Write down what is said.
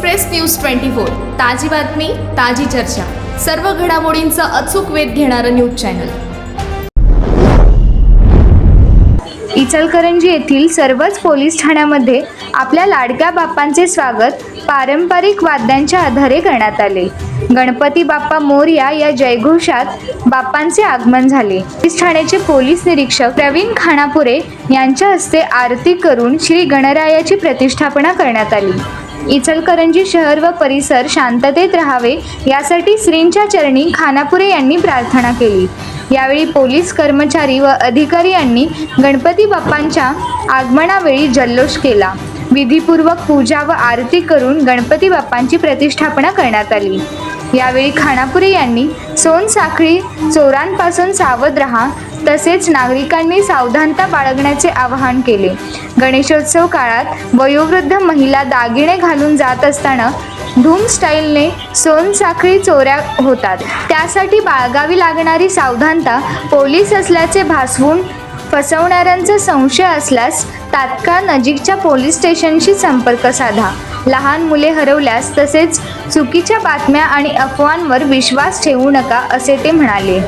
Express news twenty four. ताजी बातमी ताजी चर्चा. सर्व घडामोडींचा अचूक वेध घेणारं न्यूज चॅनल. इचलकरंजी येथील सर्वच पोलीस ठाण्यामध्ये आपल्या लाडक्या बाप्पांचे स्वागत पारंपरिक वाद्यांच्या आधारे करण्यात आले. गणपती बाप्पा मोर्या या जयघोषात बाप्पांचे आगमन झाले. पोलीस ठाण्याचे पोलीस निरीक्षक प्रवीण खानापुरे यांच्या हस्ते आरती करून श्री गणरायाची प्रतिष्ठापना करण्यात आली. इचलकरंजी शहर व परिसर शांततेत राहावे यासाठी श्रींच्या चरणी खानापुरे यांनी प्रार्थना केली. यावेळी पोलीस कर्मचारी व अधिकारी यांनी गणपती बाप्पांच्या आगमनावेळी जल्लोष केला. विधीपूर्वक पूजा व आरती करून गणपती बाप्पांची प्रतिष्ठापना करण्यात आली. यावेळी खानापुरे यांनी सोनसाखळी चोरांपासून सावध राहा तसेच नागरिकांनी सावधानता बाळगण्याचे आवाहन केले. गणेशोत्सव काळात वयोवृद्ध महिला दागिने घालून जात असताना धूम स्टाईलने सोनसाखळी चोऱ्या होतात. त्यासाठी बाळगावी लागणारी सावधानता पोलीस असल्याचे भासवून फसवणाऱ्यांचा संशय असल्यास तात्काळ नजीकच्या पोलीस स्टेशनशी संपर्क साधा. लहान मुले हरवल्यास तसेच चुकीच्या बातम्या आणि अफवांवर विश्वास ठेवू नका असे ते म्हणाले.